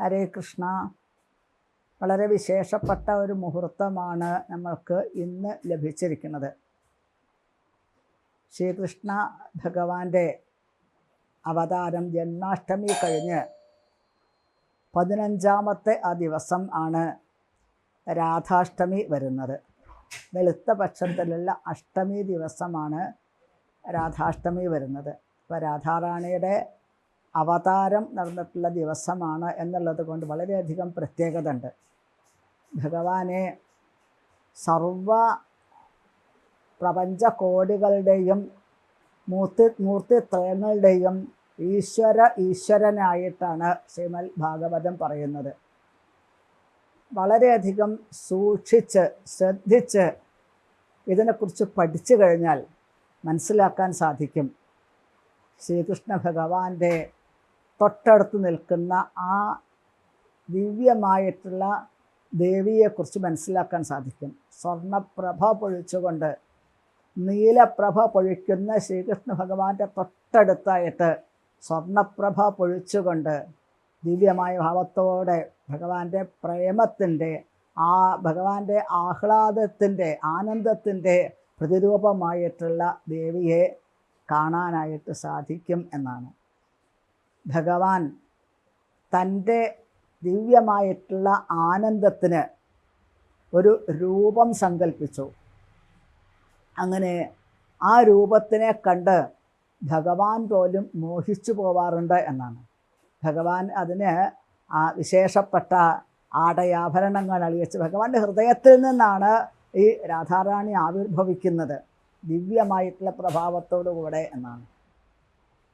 ഹരേ കൃഷ്ണ. വളരെ വിശേഷപ്പെട്ട ഒരു മുഹൂർത്തമാണ് നമ്മൾക്ക് ഇന്ന് ലഭിച്ചിരിക്കുന്നത്. ശ്രീകൃഷ്ണ ഭഗവാന്റെ അവതാരം ജന്മാഷ്ടമി കഴിഞ്ഞ് പതിനഞ്ചാമത്തെ ആ ദിവസം ആണ് രാധാഷ്ടമി വരുന്നത്. വെളുത്ത പക്ഷത്തിലുള്ള അഷ്ടമി ദിവസമാണ് രാധാഷ്ടമി വരുന്നത്. അപ്പോൾ രാധാറാണിയുടെ അവതാരം നടന്നിട്ടുള്ള ദിവസമാണ് എന്നുള്ളത് കൊണ്ട് വളരെയധികം പ്രത്യേകത ഉണ്ട് ഭഗവാനെ സർവ പ്രപഞ്ചകോടികളുടെയും മൂർത്തി മൂർത്തിത്രയങ്ങളുടെയും ഈശ്വര ഈശ്വരനായിട്ടാണ് ശ്രീമൽ ഭാഗവതം പറയുന്നത്. വളരെയധികം സൂക്ഷിച്ച് ശ്രദ്ധിച്ച് ഇതിനെക്കുറിച്ച് പഠിച്ചു കഴിഞ്ഞാൽ മനസ്സിലാക്കാൻ സാധിക്കും. ശ്രീകൃഷ്ണ ഭഗവാന്റെ തൊട്ടടുത്ത് നിൽക്കുന്ന ആ ദിവ്യമായിട്ടുള്ള ദേവിയെക്കുറിച്ച് മനസ്സിലാക്കാൻ സാധിക്കും. സ്വർണപ്രഭ പൊഴിച്ചുകൊണ്ട് നീലപ്രഭ പൊഴിക്കുന്ന ശ്രീകൃഷ്ണ ഭഗവാന്റെ തൊട്ടടുത്തായിട്ട് സ്വർണപ്രഭ പൊഴിച്ചുകൊണ്ട് ദിവ്യമായ ഭാവത്തോടെ ഭഗവാന്റെ പ്രേമത്തിന്റെ ആ ഭഗവാന്റെ ആഹ്ലാദത്തിന്റെ ആനന്ദത്തിന്റെ പ്രതിരൂപമായിട്ടുള്ള ദേവിയെ കാണാനായിട്ട് സാധിക്കും എന്നാണ്. ഭഗവാൻ തന്റെ ദിവ്യമായിട്ടുള്ള ആനന്ദത്തിന് ഒരു രൂപം സങ്കല്പിച്ചു അങ്ങനെ ആ രൂപത്തിനെ കണ്ട് ഭഗവാൻ പോലും മോഹിച്ചു പോവാറുണ്ട് എന്നാണ്. ഭഗവാൻ അതിന് ആ വിശേഷപ്പെട്ട ആടയാഭരണങ്ങൾ അണിയിച്ച് ഭഗവാന്റെ ഹൃദയത്തിൽ നിന്നാണ് ഈ രാധാറാണി ആവിർഭവിക്കുന്നത്. ദിവ്യമായിട്ടുള്ള പ്രഭാവത്തോടുകൂടെ എന്നാണ്.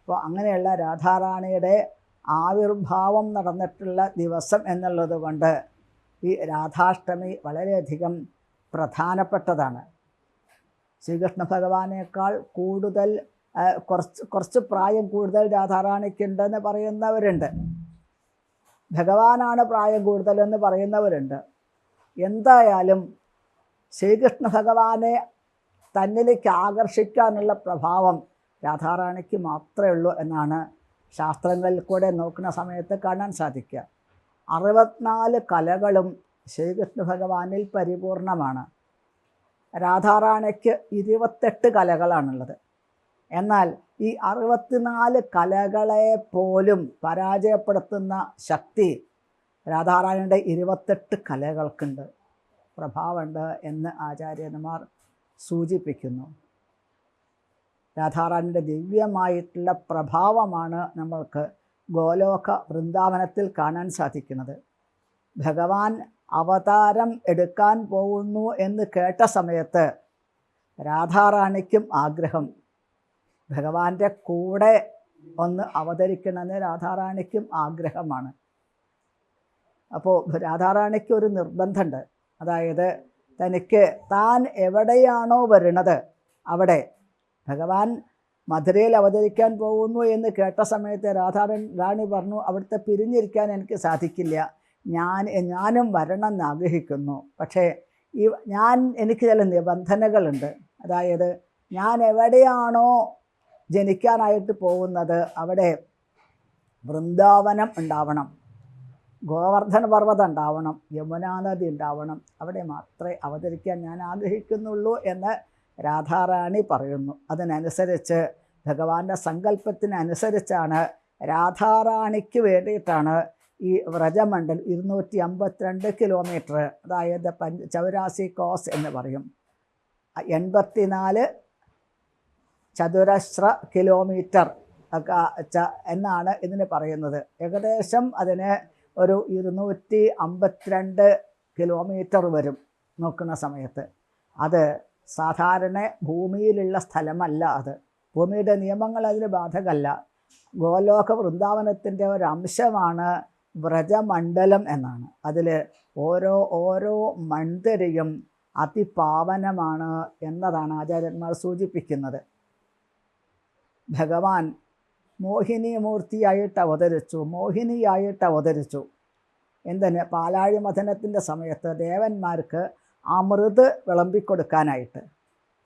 അപ്പോൾ അങ്ങനെയുള്ള രാധാറാണിയുടെ ആവിർഭാവം നടന്നിട്ടുള്ള ദിവസം എന്നുള്ളത് കൊണ്ട് ഈ രാധാഷ്ടമി വളരെയധികം പ്രധാനപ്പെട്ടതാണ്. ശ്രീകൃഷ്ണ ഭഗവാനേക്കാൾ കൂടുതൽ കുറച്ച് കുറച്ച് പ്രായം കൂടുതൽ രാധാറാണിക്കുണ്ടെന്ന് പറയുന്നവരുണ്ട്. ഭഗവാനാണ് പ്രായം കൂടുതലെന്ന് പറയുന്നവരുണ്ട്. എന്തായാലും ശ്രീകൃഷ്ണ ഭഗവാനെ തന്നിലേക്ക് ആകർഷിക്കാനുള്ള പ്രഭാവം രാധാറാണിക്ക് മാത്രമേ ഉള്ളൂ എന്നാണ് ശാസ്ത്രങ്ങളിൽ കൂടെ നോക്കുന്ന സമയത്ത് കാണാൻ സാധിക്കുക. അറുപത്തിനാല് കലകളും ശ്രീകൃഷ്ണ ഭഗവാനിൽ പരിപൂർണമാണ്. രാധാറാണിക്ക് ഇരുപത്തെട്ട് കലകളാണുള്ളത്. എന്നാൽ ഈ അറുപത്തിനാല് കലകളെ പോലും പരാജയപ്പെടുത്തുന്ന ശക്തി രാധാറാണിയുടെ ഇരുപത്തെട്ട് കലകൾക്കുണ്ട്. പ്രഭാവമുണ്ട് എന്ന് ആചാര്യന്മാർ സൂചിപ്പിക്കുന്നു. രാധാറാണിയുടെ ദിവ്യമായിട്ടുള്ള പ്രഭാവമാണ് നമ്മൾക്ക് ഗോലോക വൃന്ദാവനത്തിൽ കാണാൻ സാധിക്കുന്നത്. ഭഗവാൻ അവതാരം എടുക്കാൻ പോകുന്നു എന്ന് കേട്ട സമയത്ത് രാധാറാണിക്കും ആഗ്രഹം. ഭഗവാന്റെ കൂടെ ഒന്ന് അവതരിക്കണമെന്ന് രാധാറാണിക്കും ആഗ്രഹമാണ്. അപ്പോൾ രാധാറാണിക്ക് ഒരു നിർബന്ധമുണ്ട്. അതായത് തനിക്ക് താൻ എവിടെയാണോ വരുന്നത് അവിടെ ഭഗവാൻ മധുരയിൽ അവതരിക്കാൻ പോകുന്നു എന്ന് കേട്ട സമയത്ത് രാധാരൻ റാണി പറഞ്ഞു അവിടുത്തെ പിരിഞ്ഞിരിക്കാൻ എനിക്ക് സാധിക്കില്ല. ഞാൻ ഞാനും വരണം എന്ന് ആഗ്രഹിക്കുന്നു. പക്ഷേ ഈ ഞാൻ എനിക്ക് ചില നിബന്ധനകളുണ്ട്. അതായത് ഞാൻ എവിടെയാണോ ജനിക്കാനായിട്ട് പോകുന്നത് അവിടെ വൃന്ദാവനം ഉണ്ടാവണം. ഗോവർദ്ധന പർവതം ഉണ്ടാവണം. യമുനാ നദി ഉണ്ടാവണം. അവിടെ മാത്രമേ അവതരിക്കാൻ ഞാൻ ആഗ്രഹിക്കുന്നുള്ളൂ എന്ന് രാധാറാണി പറയുന്നു. അതിനനുസരിച്ച് ഭഗവാന്റെ സങ്കല്പത്തിനനുസരിച്ചാണ് രാധാറാണിക്ക് വേണ്ടിയിട്ടാണ് ഈ വ്രജമണ്ഡൽ ഇരുന്നൂറ്റി അമ്പത്തിരണ്ട് കിലോമീറ്റർ അതായത് പഞ്ച ചൗരാസി കോസ് എന്ന് പറയും. എൺപത്തിനാല് ചതുരശ്ര കിലോമീറ്റർ എന്നാണ് ഇതിന് പറയുന്നത്. ഏകദേശം അതിന് ഒരു ഇരുന്നൂറ്റി അമ്പത്തിരണ്ട് കിലോമീറ്റർ വരും നോക്കുന്ന സമയത്ത്. അത് സാധാരണ ഭൂമിയിലുള്ള സ്ഥലമല്ല അത്. ഭൂമിയുടെ നിയമങ്ങൾ അതിന് ബാധകമല്ല ഗോലോക വൃന്ദാവനത്തിന്റെ ഒരു അംശമാണ് വ്രജമണ്ഡലം എന്നാണ്. അതിൽ ഓരോ ഓരോ മൺതരയും അതിപാവനമാണ് എന്നതാണ് ആചാര്യന്മാർ സൂചിപ്പിക്കുന്നത്. ഭഗവാൻ മോഹിനി മൂർത്തിയായിട്ട് അവതരിച്ചു മോഹിനിയായിട്ട് അവതരിച്ചു. എന്തിന്? പാലാഴി മഥനത്തിന്റെ സമയത്ത് ദേവന്മാർക്ക് അമൃത് വിളമ്പിക്കൊടുക്കാനായിട്ട്.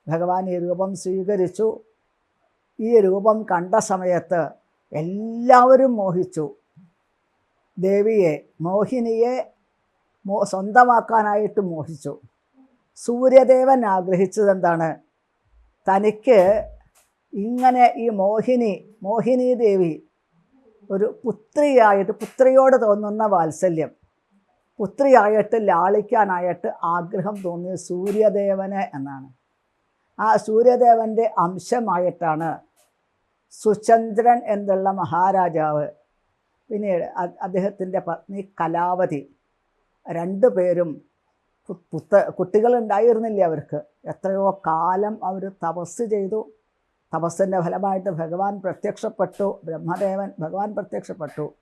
ഭഗവാൻ ഈ രൂപം സ്വീകരിച്ചു. ഈ രൂപം കണ്ട സമയത്ത് എല്ലാവരും മോഹിച്ചു. ദേവിയെ മോഹിനിയെ മോ സ്വന്തമാക്കാനായിട്ട് മോഹിച്ചു. സൂര്യദേവൻ ആഗ്രഹിച്ചത് എന്താണ് തനിക്ക് ഇങ്ങനെ ഈ മോഹിനി മോഹിനി ദേവി ഒരു പുത്രിയായിട്ട് പുത്രിയോട് തോന്നുന്ന വാത്സല്യം. പുത്രിയായിട്ട് ലാളിക്കാനായിട്ട് ആഗ്രഹം തോന്നിയ സൂര്യദേവന് എന്നാണ്. ആ സൂര്യദേവന്റെ അംശമായിട്ടാണ് സുചന്ദ്രൻ എന്നുള്ള മഹാരാജാവ് പിന്നീട് അദ്ദേഹത്തിന്റെ പത്നി കലാവതി രണ്ടു പേരും പുത്ത കുട്ടികളുണ്ടായിരുന്നില്ല അവർക്ക്. എത്രയോ കാലം അവർ തപസ് ചെയ്തു. തപസ്സിന്റെ ഫലമായിട്ട് ഭഗവാൻ പ്രത്യക്ഷപ്പെട്ടു. ബ്രഹ്മദേവൻ ഭഗവാൻ പ്രത്യക്ഷപ്പെട്ടു.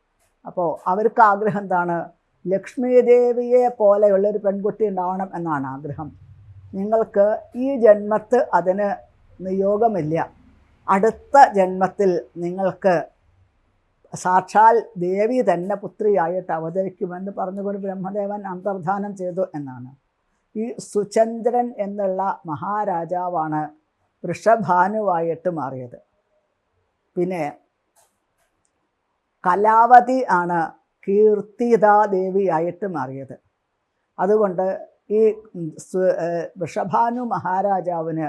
അപ്പോൾ അവർക്ക് ആഗ്രഹം എന്താണ്? ലക്ഷ്മി പോലെയുള്ള പോലെയുള്ളൊരു പെൺകുട്ടി ഉണ്ടാവണം എന്നാണ് ആഗ്രഹം. നിങ്ങൾക്ക് ഈ ജന്മത്ത് അതിന് നിയോഗമില്ല. അടുത്ത ജന്മത്തിൽ നിങ്ങൾക്ക് സാക്ഷാൽ ദേവി തന്നെ പുത്രിയായിട്ട് അവതരിക്കുമെന്ന് പറഞ്ഞുകൊണ്ട് ബ്രഹ്മദേവൻ അന്തർധാനം ചെയ്തു എന്നാണ്. ഈ സുചന്ദ്രൻ എന്നുള്ള മഹാരാജാവാണ് വൃഷഭാനുവായിട്ട് മാറിയത്. പിന്നെ കലാവതി ആണ് കീർത്തിതാ ദേവിയായിട്ട് മാറിയത്. അതുകൊണ്ട് ഈ ഋഷഭാനു മഹാരാജാവിന്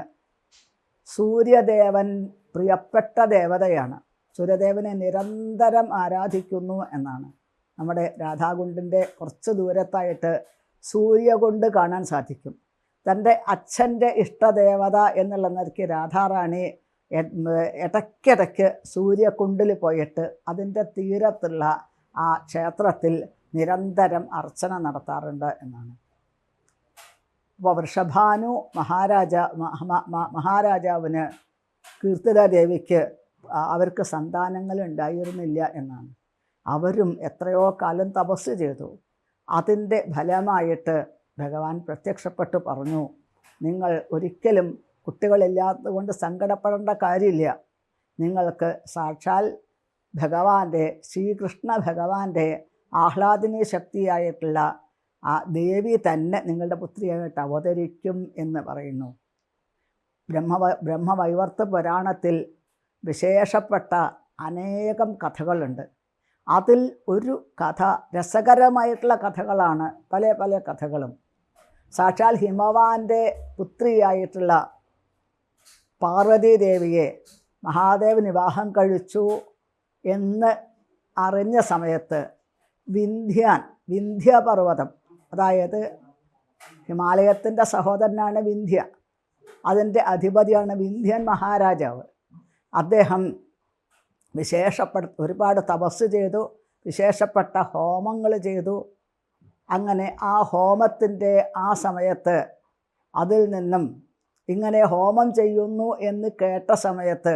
സൂര്യദേവൻ പ്രിയപ്പെട്ട ദേവതയാണ്. സൂര്യദേവനെ നിരന്തരം ആരാധിക്കുന്നു എന്നാണ്. നമ്മുടെ രാധാകുണ്ടിന്റെ കുറച്ച് ദൂരത്തായിട്ട് സൂര്യകുണ്ട് കാണാൻ സാധിക്കും. തന്റെ അച്ഛന്റെ ഇഷ്ടദേവത എന്നുള്ള നിലയ്ക്ക് രാധാറാണി ഇടയ്ക്കിടയ്ക്ക് സൂര്യകുണ്ടിൽ പോയിട്ട് അതിന്റെ തീരത്തുള്ള ആ ക്ഷേത്രത്തിൽ നിരന്തരം അർച്ചന നടത്താറുണ്ട് എന്നാണ്. അപ്പോൾ വൃഷഭാനു മഹാരാജ മഹാരാജാവിന് കീർത്തിത ദേവിക്ക് അവർക്ക് സന്താനങ്ങൾ ഉണ്ടായിരുന്നില്ല എന്നാണ്. അവരും എത്രയോ കാലം തപസ് ചെയ്തു. അതിന്റെ ഫലമായിട്ട് ഭഗവാൻ പ്രത്യക്ഷപ്പെട്ട് പറഞ്ഞു നിങ്ങൾ ഒരിക്കലും കുട്ടികളില്ലാത്തത് കൊണ്ട് സങ്കടപ്പെടേണ്ട കാര്യമില്ല. നിങ്ങൾക്ക് സാക്ഷാൽ ഭഗവാന്റെ ശ്രീകൃഷ്ണ ഭഗവാന്റെ ആഹ്ലാദിനി ശക്തിയായിട്ടുള്ള ആ ദേവി തന്നെ നിങ്ങളുടെ പുത്രിയായിട്ട് അവതരിക്കും എന്ന് പറയുന്നു. ബ്രഹ്മ ബ്രഹ്മവൈവർത്ത പുരാണത്തിൽ വിശേഷപ്പെട്ട അനേകം കഥകളുണ്ട്. അതിൽ ഒരു കഥ രസകരമായിട്ടുള്ള കഥകളാണ് പല പല കഥകളും. സാക്ഷാൽ ഹിമവാന്റെ പുത്രിയായിട്ടുള്ള പാർവതീദേവിയെ മഹാദേവ് വിവാഹം കഴിച്ചു. എന്ന് അറിഞ്ഞ സമയത്ത് വിന്ധ്യാൻ വിന്ധ്യപർവതം അതായത് ഹിമാലയത്തിന്റെ സഹോദരനാണ് വിന്ധ്യ അതിന്റെ അധിപതിയാണ് വിന്ധ്യൻ മഹാരാജാവ്. അദ്ദേഹം വിശേഷപ്പെട്ട ഒരുപാട് തപസ് ചെയ്തു വിശേഷപ്പെട്ട ഹോമങ്ങൾ ചെയ്തു. അങ്ങനെ ആ ഹോമത്തിന്റെ ആ സമയത്ത് അതിൽ നിന്നും ഇങ്ങനെ ഹോമം ചെയ്യുന്നു എന്ന് കേട്ട സമയത്ത്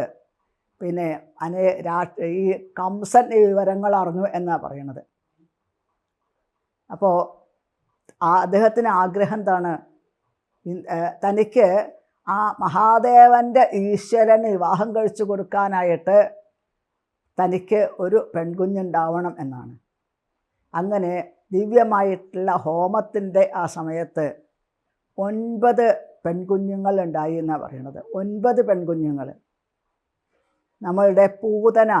പിന്നെ അനേ രാഷ്ട്രീയ ഈ കംസൻ ഈ വിവരങ്ങൾ അറിഞ്ഞു എന്നാണ് പറയണത്. അപ്പോൾ അദ്ദേഹത്തിന് ആഗ്രഹം എന്താണ്? തനിക്ക് ആ മഹാദേവന്റെ ഈശ്വരന് വിവാഹം കഴിച്ചു കൊടുക്കാനായിട്ട് തനിക്ക് ഒരു പെൺകുഞ്ഞുണ്ടാവണം എന്നാണ്. അങ്ങനെ ദിവ്യമായിട്ടുള്ള ഹോമത്തിന്റെ ആ സമയത്ത് ഒൻപത് പെൺകുഞ്ഞുങ്ങൾ ഉണ്ടായി എന്നാണ് പറയണത്. ഒൻപത് പെൺകുഞ്ഞുങ്ങൾ നമ്മളുടെ പൂതന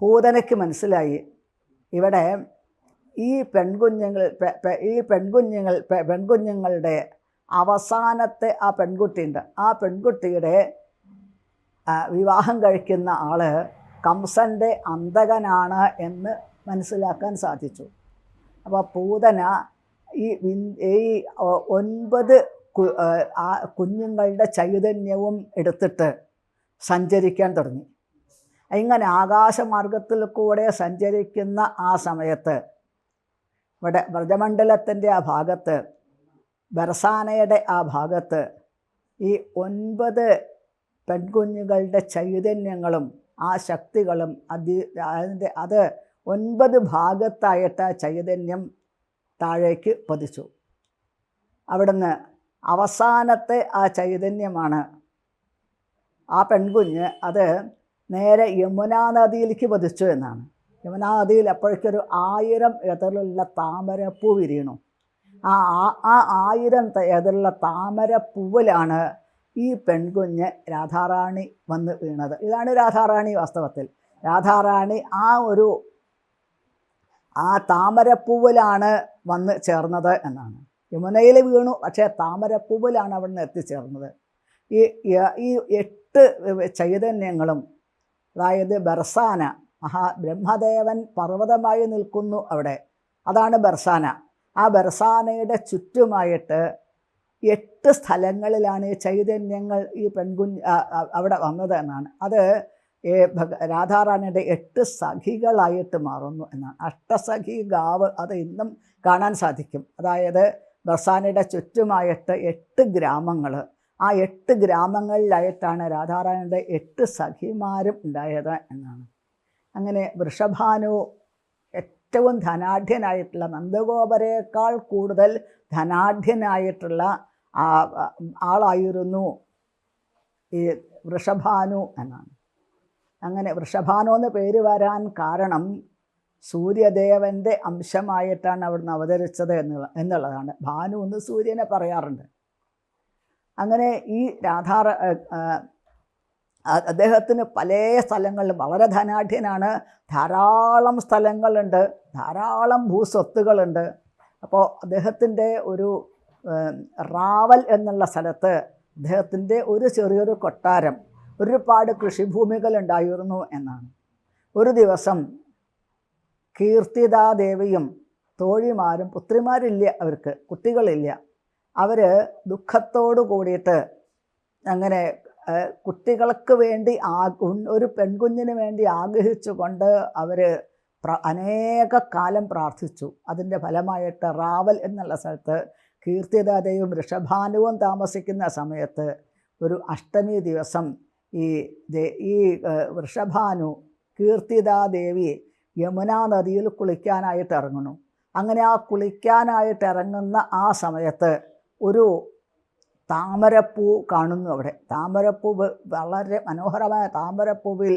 പൂതനയ്ക്ക് മനസ്സിലായി. ഇവിടെ ഈ പെൺകുഞ്ഞുങ്ങൾ ഈ പെൺകുഞ്ഞുങ്ങൾ പെൺകുഞ്ഞുങ്ങളുടെ അവസാനത്തെ ആ പെൺകുട്ടിയുണ്ട്. ആ പെൺകുട്ടിയുടെ വിവാഹം കഴിക്കുന്ന ആൾ കംസന്റെ അന്തകനാണ് എന്ന് മനസ്സിലാക്കാൻ സാധിച്ചു. അപ്പോൾ പൂതന ഈ ഈ ഒൻപത് കുഞ്ഞുങ്ങളുടെ ചൈതന്യവും എടുത്തിട്ട് സഞ്ചരിക്കാൻ തുടങ്ങി. ഇങ്ങനെ ആകാശമാർഗത്തിൽ കൂടെ സഞ്ചരിക്കുന്ന ആ സമയത്ത് ഇവിടെ വ്രജമണ്ഡലത്തിന്റെ ആ ഭാഗത്ത് ബർസാനയുടെ ആ ഭാഗത്ത് ഈ ഒൻപത് പെൺകുഞ്ഞുങ്ങളുടെ ചൈതന്യങ്ങളും ആ ശക്തികളും അതി അതിന്റെ അത് ഒൻപത് ഭാഗത്തായിട്ട് ആ ചൈതന്യം താഴേക്ക് പതിച്ചു. അവിടുന്ന് അവസാനത്തെ ആ ചൈതന്യമാണ് ആ പെൺകുഞ്ഞ് അത് നേരെ യമുനാ നദിയിലേക്ക് പതിച്ചു എന്നാണ്. യമുനാ നദിയിൽ അപ്പോഴേക്കൊരു ആയിരം എതിലുള്ള താമരപ്പൂ വിരിയണു. ആ ആ- ആയിരം എതിലുള്ള താമരപ്പൂവിലാണ് ഈ പെൺകുഞ്ഞ് രാധാറാണി വന്ന് വീണത്. ഇതാണ് രാധാറാണി വാസ്തവത്തിൽ. രാധാറാണി ആ ഒരു ആ താമരപ്പൂവിലാണ് വന്ന് ചേർന്നത് എന്നാണ്. യമുനയിൽ വീണു പക്ഷേ താമരപ്പൂവിലാണ് അവിടുന്ന് എത്തിച്ചേർന്നത്. ഈ ഈ- എട്ട് ചൈതന്യങ്ങളും അതായത് ബർസാന മഹാ ബ്രഹ്മദേവൻ പർവതമായി നിൽക്കുന്നു അവിടെ. അതാണ് ബർസാന. ആ ബർസാനയുടെ ചുറ്റുമായിട്ട് എട്ട് സ്ഥലങ്ങളിലാണ് ഈ ചൈതന്യങ്ങൾ ഈ ആ- അവിടെ വന്നത് എന്നാണ്. അത് രാധാറാണിയുടെ എട്ട് സഖികളായിട്ട് മാറുന്നു എന്നാണ്. അഷ്ടസഖി ഗാവ് അത് ഇന്നും കാണാൻ സാധിക്കും. അതായത് ബർസാനയുടെ ചുറ്റുമായിട്ട് എട്ട് ഗ്രാമങ്ങൾ ആ എട്ട് ഗ്രാമങ്ങളിലായിട്ടാണ് രാധാറാണിയുടെ എട്ട് സഖിമാരും ഉണ്ടായത് എന്നാണ്. അങ്ങനെ വൃഷഭാനു ഏറ്റവും ധനാഢ്യനായിട്ടുള്ള നന്ദഗോപരേക്കാൾ കൂടുതൽ ധനാഢ്യനായിട്ടുള്ള ആളായിരുന്നു ഈ വൃഷഭാനു എന്നാണ്. അങ്ങനെ വൃഷഭാനു എന്ന് പേര് വരാൻ കാരണം സൂര്യദേവന്റെ അംശമായിട്ടാണ് അവിടുന്ന് അവതരിച്ചത് എന്നുള്ള എന്നുള്ളതാണ്. ഭാനു എന്ന് സൂര്യനെ പറയാറുണ്ട്. അങ്ങനെ ഈ രാധാ അദ്ദേഹത്തിന് പല സ്ഥലങ്ങളിലും വളരെ ധനാഢ്യനാണ്. ധാരാളം സ്ഥലങ്ങളുണ്ട് ധാരാളം ഭൂസ്വത്തുകളുണ്ട്. അപ്പോൾ അദ്ദേഹത്തിന്റെ ഒരു റാവൽ എന്നുള്ള സ്ഥലത്ത് അദ്ദേഹത്തിന്റെ ഒരു ചെറിയൊരു കൊട്ടാരം ഒരുപാട് കൃഷിഭൂമികൾ ഉണ്ടായിരുന്നു എന്നാണ്. ഒരു ദിവസം കീർത്തിദാദേവിയും തോഴിമാരും പുത്രിമാരില്ല അവർക്ക് കുട്ടികളില്ല. അവർ ദുഃഖത്തോടു കൂടിയിട്ട് അങ്ങനെ കുട്ടികൾക്ക് വേണ്ടി ആ ഒരു പെൺകുഞ്ഞിന് വേണ്ടി ആഗ്രഹിച്ചുകൊണ്ട് അവർ അനേക കാലം പ്രാർത്ഥിച്ചു. അതിന്റെ ഫലമായിട്ട് റാവൽ എന്നുള്ള സ്ഥലത്ത് കീർത്തിദാതയും ഋഷഭാനുവും താമസിക്കുന്ന സമയത്ത് ഒരു അഷ്ടമി ദിവസം ഈ ഈ ഋഷഭാനു കീർത്തിദാദേവി യമുനാ നദിയിൽ കുളിക്കാനായിട്ട് ഇറങ്ങുന്നു. അങ്ങനെ ആ കുളിക്കാനായിട്ട് ഇറങ്ങുന്ന ആ സമയത്ത് ഒരു താമരപ്പൂ കാണുന്നു അവിടെ. താമരപ്പൂ വളരെ മനോഹരമായ താമരപ്പൂവിൽ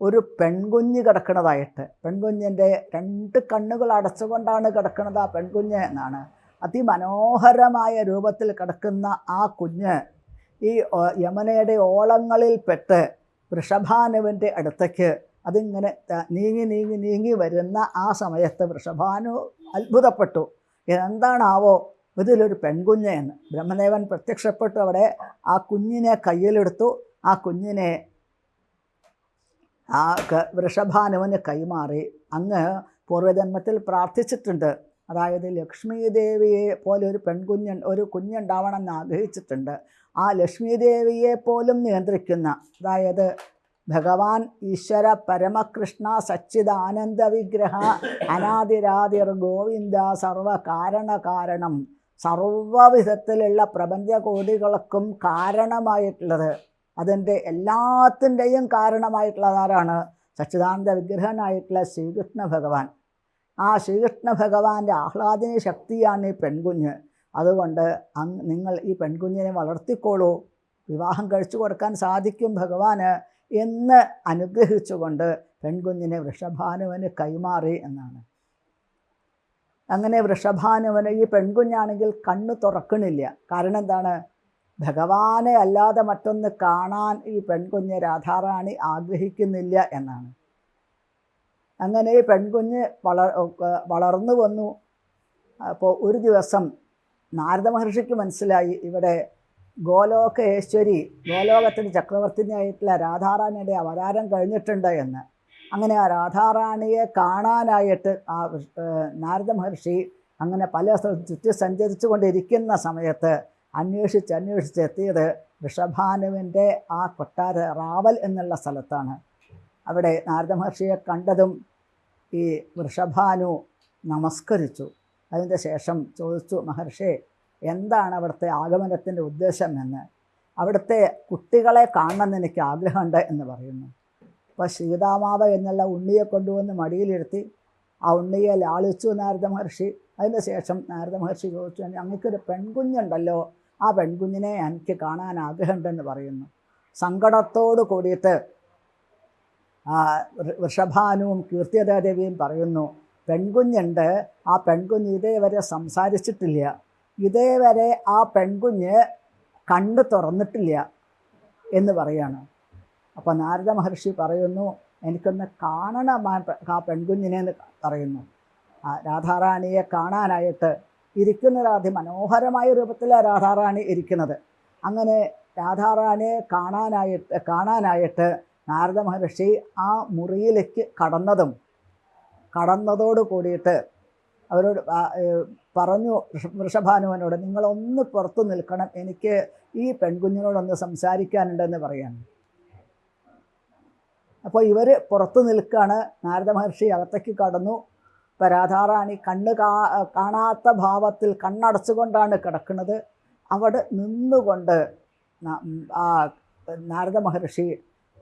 ഒരു പെൺകുഞ്ഞ് കിടക്കുന്നതായിട്ട്. പെൺകുഞ്ഞിന്റെ രണ്ട് കണ്ണുകൾ അടച്ചുകൊണ്ടാണ് കിടക്കുന്നത് ആ പെൺകുഞ്ഞ് എന്നാണ്. അതിമനോഹരമായ രൂപത്തിൽ കിടക്കുന്ന ആ കുഞ്ഞ് ഈ യമനയുടെ ഓളങ്ങളിൽ പെട്ട് വൃഷഭാനുവിന്റെ അടുത്തേക്ക് അതിങ്ങനെ നീങ്ങി നീങ്ങി നീങ്ങി വരുന്ന ആ സമയത്ത് വൃഷഭാനു അത്ഭുതപ്പെട്ടു. എന്താണാവോ ഇതിലൊരു പെൺകുഞ്ഞ് എന്ന്. ബ്രഹ്മദേവൻ പ്രത്യക്ഷപ്പെട്ടു അവിടെ. ആ കുഞ്ഞിനെ കയ്യിലെടുത്തു. ആ കുഞ്ഞിനെ ആ വൃഷഭാനുവിന് കൈമാറി. അങ്ങ് പൂർവജന്മത്തിൽ പ്രാർത്ഥിച്ചിട്ടുണ്ട്. അതായത് ലക്ഷ്മി ദേവിയെ പോലെ ഒരു പെൺകുഞ്ഞ് ഒരു കുഞ്ഞുണ്ടാവണമെന്ന് ആഗ്രഹിച്ചിട്ടുണ്ട്. ആ ലക്ഷ്മി ദേവിയെ പോലും നിയന്ത്രിക്കുന്ന അതായത് ഭഗവാൻ ഈശ്വര പരമകൃഷ്ണ സച്ചിദാനന്ദ വിഗ്രഹ അനാദിരാതിർ ഗോവിന്ദ സർവകാരണകാരണം കാരണം സർവവിധത്തിലുള്ള പ്രപഞ്ചകോടികൾക്കും കാരണമായിട്ടുള്ളത്. അതിന്റെ എല്ലാത്തിന്റെയും കാരണമായിട്ടുള്ളത് ആരാണ് സച്ചിദാനന്ദ വിഗ്രഹനായിട്ടുള്ള ശ്രീകൃഷ്ണ ഭഗവാൻ. ആ ശ്രീകൃഷ്ണ ഭഗവാന്റെ ആഹ്ലാദിനി ശക്തിയാണ് ഈ പെൺകുഞ്ഞ്. അതുകൊണ്ട് അങ് നിങ്ങൾ ഈ പെൺകുഞ്ഞിനെ വളർത്തിക്കോളൂ. വിവാഹം കഴിച്ചു കൊടുക്കാൻ സാധിക്കും ഭഗവാന് എന്ന് അനുഗ്രഹിച്ചുകൊണ്ട് പെൺകുഞ്ഞിനെ വൃഷഭാനുവിന് കൈമാറി എന്നാണ്. അങ്ങനെ വൃഷഭാനുവന് ഈ പെൺകുഞ്ഞാണെങ്കിൽ കണ്ണു തുറക്കണില്ല. കാരണം എന്താണ് ഭഗവാനെ അല്ലാതെ മറ്റൊന്ന് കാണാൻ ഈ പെൺകുഞ്ഞ് രാധാറാണി ആഗ്രഹിക്കുന്നില്ല എന്നാണ്. അങ്ങനെ ഈ പെൺകുഞ്ഞ് വളർ വളർന്നു വന്നു. അപ്പോൾ ഒരു ദിവസം നാരദ മഹർഷിക്ക് മനസ്സിലായി ഇവിടെ ഗോലോകേശ്വരി ഗോലോകത്തിന്റെ ചക്രവർത്തിനിയായിട്ടുള്ള രാധാറാണിയുടെ അവതാരം കഴിഞ്ഞിട്ടുണ്ട് എന്ന്. അങ്ങനെ ആ രാധാറാണിയെ കാണാനായിട്ട് ആ നാരദ മഹർഷി അങ്ങനെ പല ചുറ്റി സഞ്ചരിച്ചു കൊണ്ടിരിക്കുന്ന സമയത്ത് അന്വേഷിച്ച് അന്വേഷിച്ച് എത്തിയത് ഋഷഭാനുവിന്റെ ആ കൊട്ടാര റാവൽ എന്നുള്ള സ്ഥലത്താണ്. അവിടെ നാരദ മഹർഷിയെ കണ്ടതും ഈ ഋഷഭാനു നമസ്കരിച്ചു. അതിന്റെ ശേഷം ചോദിച്ചു മഹർഷി എന്താണ് അവിടുത്തെ ആഗമനത്തിന്റെ ഉദ്ദേശം? എന്ന്. അവിടുത്തെ കുട്ടികളെ കാണണമെന്ന് എനിക്ക് ആഗ്രഹമുണ്ട് എന്ന് പറയുന്നു. അപ്പോൾ സീതാമാവ എന്നുള്ള ഉണ്ണിയെ കൊണ്ടുവന്ന് മടിയിലിരുത്തി ആ ഉണ്ണിയെ ലാളിച്ചു നാരദ മഹർഷി. അതിന് ശേഷം നാരദ മഹർഷി ചോദിച്ചു ഞങ്ങൾക്കൊരു പെൺകുഞ്ഞുണ്ടല്ലോ ആ പെൺകുഞ്ഞിനെ എനിക്ക് കാണാൻ ആഗ്രഹമുണ്ടെന്ന് പറയുന്നു. സങ്കടത്തോട് കൂടിയിട്ട് വൃഷഭാനുവും കീർത്തിയദേവിയും പറയുന്നു പെൺകുഞ്ഞുണ്ട് ആ പെൺകുഞ്ഞ് ഇതേവരെ സംസാരിച്ചിട്ടില്ല. ഇതേവരെ ആ പെൺകുഞ്ഞ് കണ്ണ് തുറന്നിട്ടില്ല എന്ന് പറയാണ്. അപ്പോൾ നാരദ മഹർഷി പറയുന്നു എനിക്കൊന്ന് കാണണം ആ പെൺകുഞ്ഞിനെ എന്ന് പറയുന്നു. ആ രാധാറാണിയെ കാണാനായിട്ട് ഇരിക്കുന്ന അതിമനോഹരമായ മനോഹരമായ രൂപത്തിലാണ് രാധാറാണി ഇരിക്കുന്നത്. അങ്ങനെ രാധാറാണിയെ കാണാനായിട്ട് കാണാനായിട്ട് നാരദ മഹർഷി ആ മുറിയിലേക്ക് കടന്നതും കടന്നതോട് കൂടിയിട്ട് അവരോട് പറഞ്ഞു വൃഷ- വൃഷഭാനുവനോട് നിങ്ങളൊന്ന് പുറത്തു നിൽക്കണം. എനിക്ക് ഈ പെൺകുഞ്ഞിനോടൊന്ന് സംസാരിക്കാനുണ്ടെന്ന് പറയാണ്. അപ്പോൾ ഇവർ പുറത്തു നിൽക്കുകയാണ് നാരദ മഹർഷി അകത്തേക്ക് കടന്നു. ഇപ്പോൾ രാധാറാണി കണ്ണ് കാ കാണാത്ത ഭാവത്തിൽ കണ്ണടച്ചുകൊണ്ടാണ് കിടക്കുന്നത്. അവിടെ നിന്നുകൊണ്ട് ആ നാരദ മഹർഷി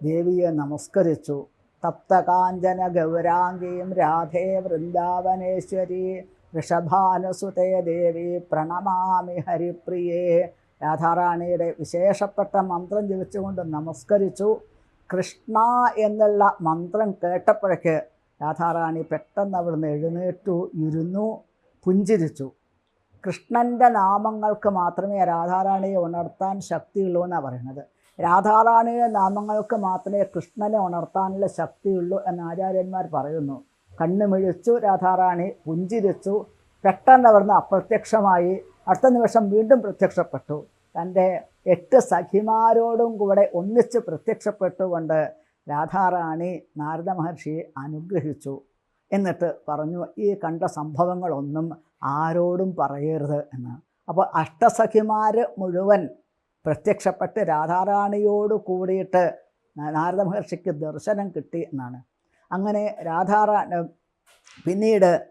ദേവിയെ നമസ്കരിച്ചു. തപ്തകാഞ്ചന ഗൗരാംഗീം രാധേ വൃന്ദാവനേശ്വരി ഋഷഭാനുസുതേ ദേവി പ്രണമാമി ഹരിപ്രിയേ. രാധാറാണിയുടെ വിശേഷപ്പെട്ട മന്ത്രം ജപിച്ചുകൊണ്ട് നമസ്കരിച്ചു. കൃഷ്ണ എന്നുള്ള മന്ത്രം കേട്ടപ്പോഴേക്ക് രാധാറാണി പെട്ടെന്ന് അവിടുന്ന് എഴുന്നേറ്റു ഇരുന്നു പുഞ്ചിരിച്ചു. കൃഷ്ണന്റെ നാമങ്ങൾക്ക് മാത്രമേ രാധാറാണിയെ ഉണർത്താൻ ശക്തിയുള്ളൂ എന്നാണ് പറയുന്നത്. രാധാറാണിയുടെ നാമങ്ങൾക്ക് മാത്രമേ കൃഷ്ണനെ ഉണർത്താനുള്ള ശക്തിയുള്ളൂ എന്ന് ആചാര്യന്മാർ പറയുന്നു. കണ്ണുമിഴിച്ചു രാധാറാണി പുഞ്ചിരിച്ചു. പെട്ടെന്ന് അവിടുന്ന് അപ്രത്യക്ഷമായി. അടുത്ത നിമിഷം വീണ്ടും പ്രത്യക്ഷപ്പെട്ടു. തന്റെ എട്ട് സഖിമാരോടും കൂടെ ഒന്നിച്ച് പ്രത്യക്ഷപ്പെട്ടുകൊണ്ട് രാധാറാണി നാരദ മഹർഷിയെ അനുഗ്രഹിച്ചു. എന്നിട്ട് പറഞ്ഞു ഈ കണ്ട സംഭവങ്ങളൊന്നും ആരോടും പറയരുത് എന്ന്. അപ്പോൾ അഷ്ടസഖിമാർ മുഴുവൻ പ്രത്യക്ഷപ്പെട്ട് രാധാറാണിയോട് കൂടിയിട്ട് നാരദ മഹർഷിക്ക് ദർശനം കിട്ടി എന്നാണ്. അങ്ങനെ രാധാറാ പിന്നീട്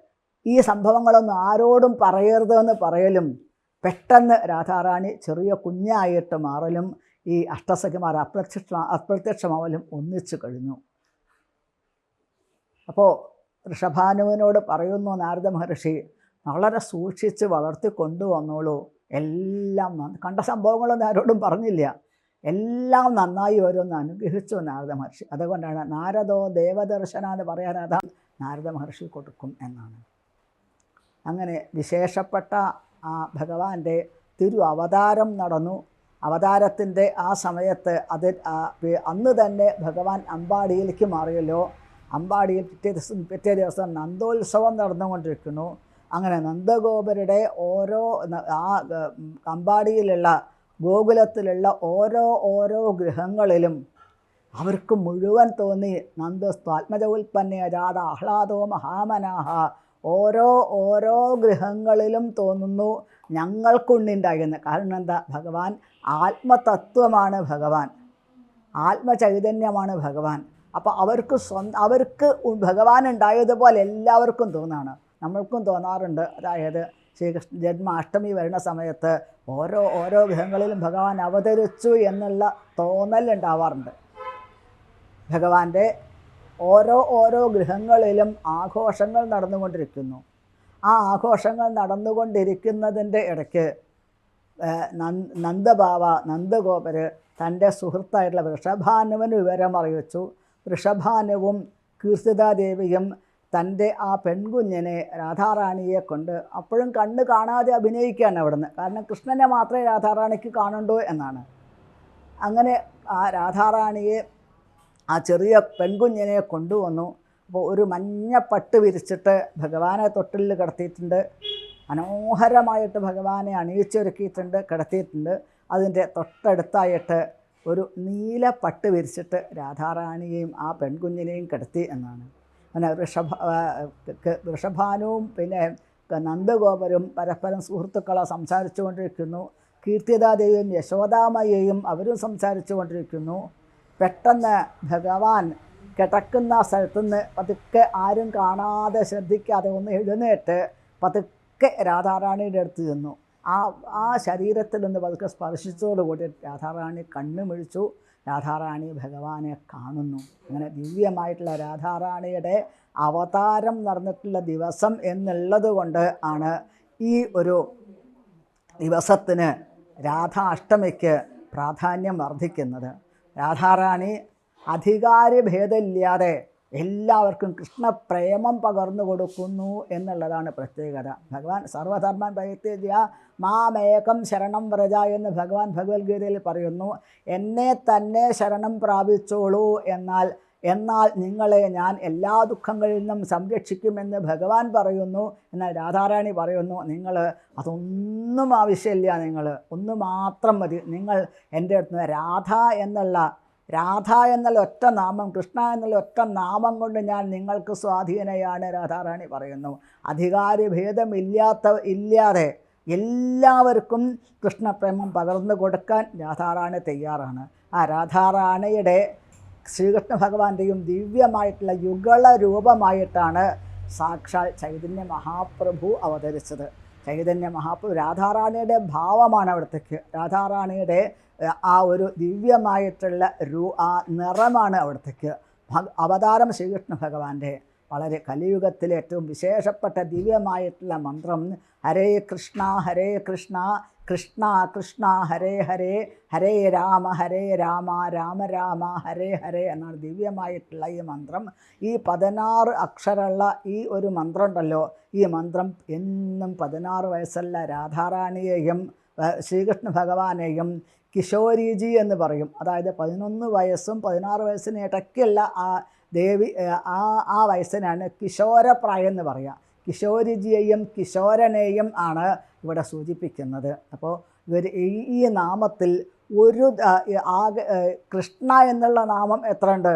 ഈ സംഭവങ്ങളൊന്നും ആരോടും പറയരുതെന്ന് പറയലും പെട്ടെന്ന് രാധാറാണി ചെറിയ കുഞ്ഞായിട്ട് മാറലും ഈ അഷ്ടസഖിമാർ അപ്രത്യക്ഷ അപ്രത്യക്ഷമാവലും ഒന്നിച്ചു കഴിഞ്ഞു. അപ്പോൾ ഋഷഭാനുവിനോട് പറയുന്നു നാരദ മഹർഷി വളരെ സൂക്ഷിച്ച് വളർത്തി കൊണ്ടുവന്നോളൂ. എല്ലാം കണ്ട സംഭവങ്ങളൊന്നും ആരോടും പറഞ്ഞില്ല. എല്ലാം നന്നായി വരുമെന്ന് അനുഗ്രഹിച്ചു നാരദ മഹർഷി. അതുകൊണ്ടാണ് നാരദോ ദേവദർശന എന്ന് പറയാൻ നാരദ മഹർഷി കൊടുക്കും എന്നാണ്. അങ്ങനെ വിശേഷപ്പെട്ട ആ ഭഗവാന്റെ തിരു അവതാരം നടന്നു. അവതാരത്തിന്റെ ആ സമയത്ത് അത് അന്ന് തന്നെ ഭഗവാൻ അമ്പാടിയിലേക്ക് മാറിയല്ലോ. അമ്പാടിയിൽ പിറ്റേ ദിവസം പിറ്റേ ദിവസം നന്ദോത്സവം നടന്നുകൊണ്ടിരിക്കുന്നു. അങ്ങനെ നന്ദഗോപരുടെ ഓരോ ആ അമ്പാടിയിലുള്ള ഗോകുലത്തിലുള്ള ഓരോ ഓരോ ഗൃഹങ്ങളിലും അവർക്ക് മുഴുവൻ തോന്നി നന്ദസ്വാത്മജോൽപ്പന്ന രാധ ആഹ്ലാദോ മഹാമനാഹ ഓരോ ഓരോ ഗൃഹങ്ങളിലും തോന്നുന്നു ഞങ്ങൾക്കുണ്ണിണ്ടാകുന്ന. കാരണം എന്താ? ഭഗവാൻ ആത്മതത്വമാണ് ഭഗവാൻ. ആത്മചൈതന്യമാണ് ഭഗവാൻ. അപ്പോൾ അവർക്ക് സ്വന്തം അവർക്ക് ഭഗവാൻ ഉണ്ടായതുപോലെ എല്ലാവർക്കും തോന്നാണ്. നമ്മൾക്കും തോന്നാറുണ്ട്. അതായത് ശ്രീകൃഷ്ണ ജന്മാഷ്ടമി വരുന്ന സമയത്ത് ഓരോ ഓരോ ഗൃഹങ്ങളിലും ഭഗവാൻ അവതരിച്ചു എന്നുള്ള തോന്നൽ ഉണ്ടാവാറുണ്ട് ഭഗവാന്റെ ഓരോ ഓരോ ഗൃഹങ്ങളിലും ആഘോഷങ്ങൾ നടന്നുകൊണ്ടിരിക്കുന്നു. ആ ആഘോഷങ്ങൾ നടന്നുകൊണ്ടിരിക്കുന്നതിന്റെ ഇടയ്ക്ക് നന്ദ നന്ദബാവ നന്ദഗോപര് തന്റെ സുഹൃത്തായിട്ടുള്ള വൃഷഭാനുവിന് വിവരം അറിയിച്ചു. വൃഷഭാനുവും കീർത്തിതാദേവിയും തന്റെ ആ പെൺകുഞ്ഞിനെ രാധാറാണിയെ കൊണ്ട് അപ്പോഴും കണ്ണ് കാണാതെ അഭിനയിക്കുകയാണ് അവിടുന്ന്. കാരണം കൃഷ്ണനെ മാത്രമേ രാധാറാണിക്ക് കാണണ്ടൂ എന്നാണ്. അങ്ങനെ ആ രാധാറാണിയെ ആ ചെറിയ പെൺകുഞ്ഞിനെ കൊണ്ടുവന്നു. അപ്പോൾ ഒരു മഞ്ഞ പട്ട് വിരിച്ചിട്ട് ഭഗവാനെ തൊട്ടിലിൽ കിടത്തിയിട്ടുണ്ട്. മനോഹരമായിട്ട് ഭഗവാനെ അണിയിച്ചൊരുക്കിയിട്ടുണ്ട് കിടത്തിയിട്ടുണ്ട്. അതിന്റെ തൊട്ടടുത്തായിട്ട് ഒരു നീല പട്ട് വിരിച്ചിട്ട് രാധാറാണിയെയും ആ പെൺകുഞ്ഞിനെയും കിടത്തി എന്നാണ്. അങ്ങനെ വൃഷഭ ഋഷഭാനുവും പിന്നെ നന്ദഗോപരും പരസ്പരം സുഹൃത്തുക്കളെ സംസാരിച്ചു കൊണ്ടിരിക്കുന്നു കീർത്തിദാദേവിയും യശോദാമയെയും അവരും സംസാരിച്ചു കൊണ്ടിരിക്കുന്നു പെട്ടെന്ന് ഭഗവാൻ കിടക്കുന്ന സ്ഥലത്തു നിന്ന് പതുക്കെ ആരും കാണാതെ ശ്രദ്ധിക്കാതെ ഒന്ന് എഴുന്നേറ്റ് പതുക്കെ രാധാറാണിയുടെ അടുത്ത് ചെന്നു. ആ ആ ശരീരത്തിൽ നിന്ന് പതുക്കെ സ്പർശിച്ചതോടുകൂടി രാധാറാണി കണ്ണുമിഴിച്ചു രാധാറാണി ഭഗവാനെ കാണുന്നു. അങ്ങനെ ദിവ്യമായിട്ടുള്ള രാധാറാണിയുടെ അവതാരം നടന്നിട്ടുള്ള ദിവസം എന്നുള്ളത് കൊണ്ട് ആണ് ഈ ഒരു ദിവസത്തിന് രാധാഷ്ടമിക്ക് പ്രാധാന്യം വർദ്ധിക്കുന്നത്. രാധാറാണി അധികാരഭേദമില്ലാതെ എല്ലാവർക്കും കൃഷ്ണപ്രേമം പകർന്നു കൊടുക്കുന്നു എന്നുള്ളതാണ് പ്രത്യേകത. ഭഗവാൻ സർവധർമ്മൻ പരിത്യജ്യ മാമേകം ശരണം വ്രജ എന്ന് ഭഗവാൻ ഭഗവത്ഗീതയിൽ പറയുന്നു. എന്നെ തന്നെ ശരണം പ്രാപിച്ചോളൂ എന്നാൽ എന്നാൽ നിങ്ങളെ ഞാൻ എല്ലാ ദുഃഖങ്ങളിൽ നിന്നും സംരക്ഷിക്കുമെന്ന് ഭഗവാൻ പറയുന്നു. എന്നാൽ രാധാറാണി പറയുന്നു നിങ്ങൾ അതൊന്നും ആവശ്യമില്ല നിങ്ങൾ ഒന്ന് മാത്രം മതി. നിങ്ങൾ എന്റെ അടുത്ത് രാധ എന്നുള്ള രാധ എന്നുള്ള ഒറ്റ നാമം കൃഷ്ണ എന്നുള്ള ഒറ്റ നാമം കൊണ്ട് ഞാൻ നിങ്ങൾക്ക് സ്വാധീനയാണ് രാധാറാണി പറയുന്നു. അധികാരി ഭേദമില്ലാത്ത ഇല്ലാതെ എല്ലാവർക്കും കൃഷ്ണപ്രേമം പകർന്നു കൊടുക്കാൻ രാധാറാണി തയ്യാറാണ്. ആ രാധാറാണിയുടെ ശ്രീകൃഷ്ണ ഭഗവാന്റെയും ദിവ്യമായിട്ടുള്ള യുഗള രൂപമായിട്ടാണ് സാക്ഷാൽ ചൈതന്യ മഹാപ്രഭു അവതരിച്ചത്. ചൈതന്യ മഹാപ്രഭു രാധാറാണിയുടെ ഭാവമാണ് അവിടത്തേക്ക്. രാധാറാണിയുടെ ആ ഒരു ദിവ്യമായിട്ടുള്ള രൂ ആ നിറമാണ് അവിടത്തേക്ക്. അവതാരം ശ്രീകൃഷ്ണ ഭഗവാന്റെ വളരെ കലിയുഗത്തിലെ ഏറ്റവും വിശേഷപ്പെട്ട ദിവ്യമായിട്ടുള്ള മന്ത്രം ഹരേ കൃഷ്ണ ഹരേ കൃഷ്ണ കൃഷ്ണ കൃഷ്ണ ഹരേ ഹരേ ഹരേ രാമ ഹരേ രാമ രാമ രാമ ഹരേ ഹരേ എന്നാണ് ദിവ്യമായിട്ടുള്ള ഈ മന്ത്രം. ഈ പതിനാറ് അക്ഷരമുള്ള ഈ ഒരു മന്ത്രം ഉണ്ടല്ലോ ഈ മന്ത്രം എന്നും പതിനാറ് വയസ്സല്ല രാധാറാണിയെയും ശ്രീകൃഷ്ണ ഭഗവാനെയും കിഷോരിജി എന്ന് പറയും. അതായത് പതിനൊന്ന് വയസ്സും പതിനാറ് വയസ്സിന് ഇടയ്ക്കുള്ള ആ ദേവി ആ ആ വയസ്സിനാണ് കിശോരപ്രായം എന്ന് പറയുക കിശോരിജിയെയും കിശോരനെയും ആണ് ഇവിടെ സൂചിപ്പിക്കുന്നത്. അപ്പോൾ ഇവർ ഈ നാമത്തിൽ ഒരു ആകെ കൃഷ്ണ എന്നുള്ള നാമം എത്രയുണ്ട്?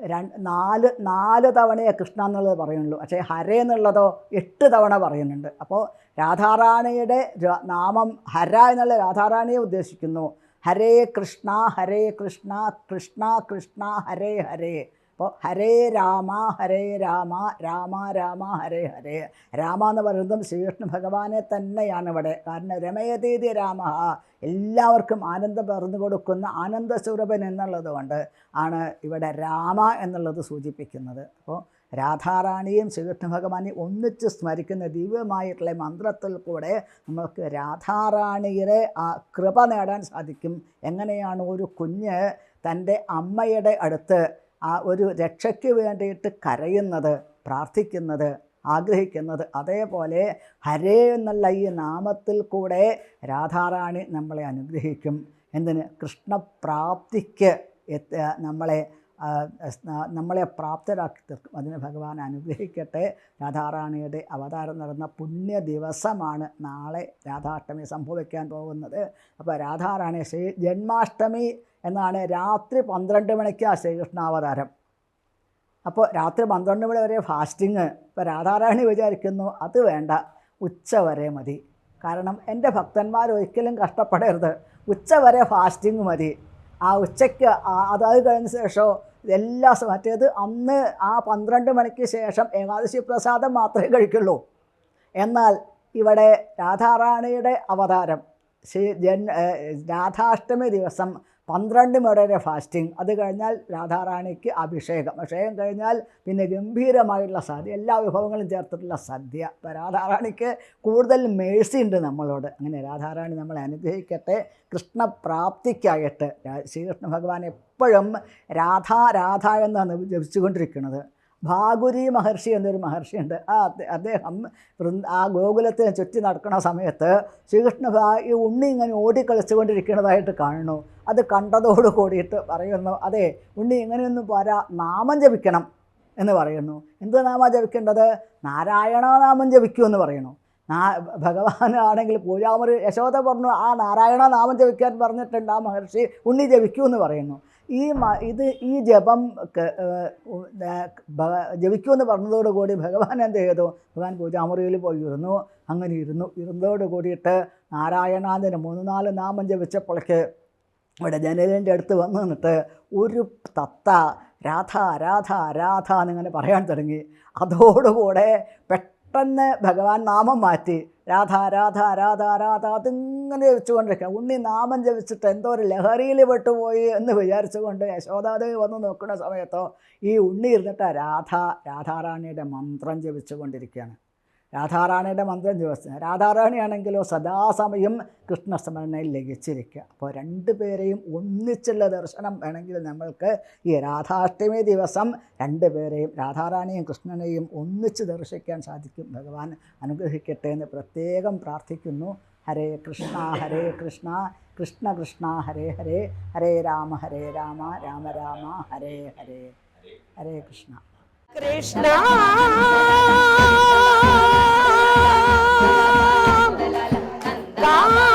രണ്ട് നാല് നാല് തവണയേ കൃഷ്ണ എന്നുള്ളത് പറയുന്നുള്ളൂ. പക്ഷേ ഹരേ എന്നുള്ളതോ എട്ട് തവണ പറയുന്നുണ്ട്. അപ്പോൾ രാധാറാണിയുടെ നാമം ഹര എന്നുള്ള രാധാറാണിയെ ഉദ്ദേശിക്കുന്നു. ഹരേ കൃഷ്ണ ഹരേ കൃഷ്ണ കൃഷ്ണ കൃഷ്ണ ഹരേ ഹരേ. അപ്പോൾ ഹരേ രാമ ഹരേ രാമ രാമ രാമ ഹരേ ഹരേ. രാമ എന്ന് പറയുന്നതും ശ്രീകൃഷ്ണ ഭഗവാനെ തന്നെയാണ് ഇവിടെ. കാരണം രമയതീതി രാമ. എല്ലാവർക്കും ആനന്ദം പറഞ്ഞു കൊടുക്കുന്ന ആനന്ദസ്വരൂപൻ എന്നുള്ളത് കൊണ്ട് ആണ് ഇവിടെ രാമ എന്നുള്ളത് സൂചിപ്പിക്കുന്നത്. അപ്പോൾ രാധാറാണിയും ശ്രീകൃഷ്ണ ഭഗവാനെയും ഒന്നിച്ച് സ്മരിക്കുന്ന ദിവ്യമായിട്ടുള്ള മന്ത്രത്തിൽ കൂടെ നമുക്ക് രാധാറാണിയുടെ ആ കൃപ നേടാൻ സാധിക്കും. എങ്ങനെയാണ് ഒരു കുഞ്ഞ് തന്റെ അമ്മയുടെ അടുത്ത് ആ ഒരു രക്ഷയ്ക്ക് വേണ്ടിയിട്ട് കരയുന്നത് പ്രാർത്ഥിക്കുന്നത് ആഗ്രഹിക്കുന്നത് അതേപോലെ ഹരേ എന്നുള്ള ഈ നാമത്തിൽ കൂടെ രാധാറാണി നമ്മളെ അനുഗ്രഹിക്കും. എന്തിന്? കൃഷ്ണപ്രാപ്തിക്ക് നമ്മളെ നമ്മളെ പ്രാപ്തരാക്കി തീർക്കും. അതിന് ഭഗവാൻ അനുഗ്രഹിക്കട്ടെ. രാധാറാണിയുടെ അവതാരം നടന്ന പുണ്യ ദിവസമാണ് നാളെ രാധാഷ്ടമി സംഭവിക്കാൻ പോകുന്നത്. അപ്പോൾ രാധാറാണി ശ്രീ ജന്മാഷ്ടമി എന്നാണ് രാത്രി പന്ത്രണ്ട് മണിക്കാണ് ശ്രീകൃഷ്ണാവതാരം. അപ്പോൾ രാത്രി പന്ത്രണ്ട് മണി വരെ ഫാസ്റ്റിങ് ഇപ്പോൾ രാധാറാണി വിചാരിക്കുന്നു അത് വേണ്ട ഉച്ച വരെ മതി. കാരണം എന്റെ ഭക്തന്മാർ ഒരിക്കലും കഷ്ടപ്പെടരുത്. ഉച്ച വരെ ഫാസ്റ്റിങ് മതി. ആ ഉച്ചയ്ക്ക് അതായത് കഴിഞ്ഞ ശേഷം എല്ലാ മറ്റേത് അന്ന് ആ പന്ത്രണ്ട് മണിക്ക് ശേഷം ഏകാദശി പ്രസാദം മാത്രമേ കഴിക്കുള്ളൂ. എന്നാൽ ഇവിടെ രാധാറാണിയുടെ അവതാരം ശ്രീ ജൻ രാധാഷ്ടമി ദിവസം പന്ത്രണ്ട് മുറയുടെ ഫാസ്റ്റിംഗ്. അത് കഴിഞ്ഞാൽ രാധാറാണിക്ക് അഭിഷേകം. അഭിഷേകം കഴിഞ്ഞാൽ പിന്നെ ഗംഭീരമായിട്ടുള്ള സദ്യ. എല്ലാ വിഭവങ്ങളും ചേർത്തിട്ടുള്ള സദ്യ. അപ്പോൾ രാധാറാണിക്ക് കൂടുതൽ മേഴ്സി ഉണ്ട് നമ്മളോട്. അങ്ങനെ രാധാറാണി നമ്മളെ അനുഗ്രഹിക്കട്ടെ. കൃഷ്ണപ്രാപ്തിക്കായിട്ട്. ശ്രീകൃഷ്ണ ഭഗവാൻ എപ്പോഴും രാധാ രാധ എന്നാണ് ജപിച്ചുകൊണ്ടിരിക്കുന്നത്. ഭാഗുരി മഹർഷി എന്നൊരു മഹർഷിയുണ്ട്. ആ അദ്ദേഹം ആ ഗോകുലത്തിന് ചുറ്റി നടക്കുന്ന സമയത്ത് ശ്രീകൃഷ്ണ ഈ ഉണ്ണി ഇങ്ങനെ ഓടിക്കളിച്ചുകൊണ്ടിരിക്കുന്നതായിട്ട് കാണുന്നു. അത് കണ്ടതോട് കൂടിയിട്ട് പറയുന്നു അതെ ഉണ്ണി ഇങ്ങനെയൊന്നും പോരാ നാമം ജപിക്കണം എന്ന് പറയുന്നു. എന്ത് നാമ ജപിക്കേണ്ടത്? നാരായണ നാമം ജപിക്കൂ എന്ന് പറയുന്നു. നാ ഭഗവാനാണെങ്കിൽ പൂജാമുറി യശോദ പറഞ്ഞു ആ നാരായണ നാമം ജപിക്കാൻ പറഞ്ഞിട്ടുണ്ട് ആ മഹർഷി ഉണ്ണി ജപിക്കൂ എന്ന് പറയുന്നു. ഈ ഇത് ഈ ജപം ജപിക്കുമെന്ന് പറഞ്ഞതോടുകൂടി ഭഗവാൻ എന്ത് ചെയ്തു? ഭഗവാൻ പൂജാമുറിയിൽ പോയി ഇരുന്നു. അങ്ങനെ ഇരുന്നു. ഇരുന്നതോട് കൂടിയിട്ട് നാരായണാന്തിന് മൂന്ന് നാല് നാമം ജപിച്ചപ്പോഴേക്ക് ഇവിടെ ജനലിന്റെ അടുത്ത് വന്നു നിന്നിട്ട് ഒരു തത്ത രാധ രാധ രാധ എന്നിങ്ങനെ പറയാൻ തുടങ്ങി. അതോടുകൂടെ പെട്ടെന്ന് ഭഗവാൻ നാമം മാറ്റി. രാധ രാധ രാധ രാധ അതിങ്ങനെ ജപിച്ചുകൊണ്ടിരിക്കുക. ഉണ്ണി നാമം ജപിച്ചിട്ട് എന്തോ ഒരു ലഹരിയിൽ പെട്ടുപോയി എന്ന് വിചാരിച്ചുകൊണ്ട് യശോദാദേവി വന്ന് നോക്കുന്ന സമയത്തോ ഈ ഉണ്ണി ഇരുന്നിട്ട് രാധ രാധാറാണിയുടെ മന്ത്രം ജപിച്ചുകൊണ്ടിരിക്കുകയാണ്. രാധാറാണിയുടെ മന്ത്രം ദിവസം. രാധാറാണിയാണെങ്കിലോ സദാസമയം കൃഷ്ണസ്മരണയിൽ ലഭിച്ചിരിക്കുക അപ്പോൾ രണ്ടുപേരെയും ഒന്നിച്ചുള്ള ദർശനം വേണമെങ്കിൽ നമ്മൾക്ക് ഈ രാധാഷ്ടമി ദിവസം രണ്ടുപേരെയും രാധാറാണിയും കൃഷ്ണനെയും ഒന്നിച്ച് ദർശിക്കാൻ സാധിക്കും. ഭഗവാൻ അനുഗ്രഹിക്കട്ടെ എന്ന് പ്രത്യേകം പ്രാർത്ഥിക്കുന്നു. ഹരേ കൃഷ്ണ ഹരേ കൃഷ്ണ കൃഷ്ണ കൃഷ്ണ ഹരേ ഹരേ ഹരേ രാമ ഹരേ രാമ രാമ രാമ ഹരേ ഹരേ. ഹരേ കൃഷ്ണ. കൃഷ്ണ. Calma!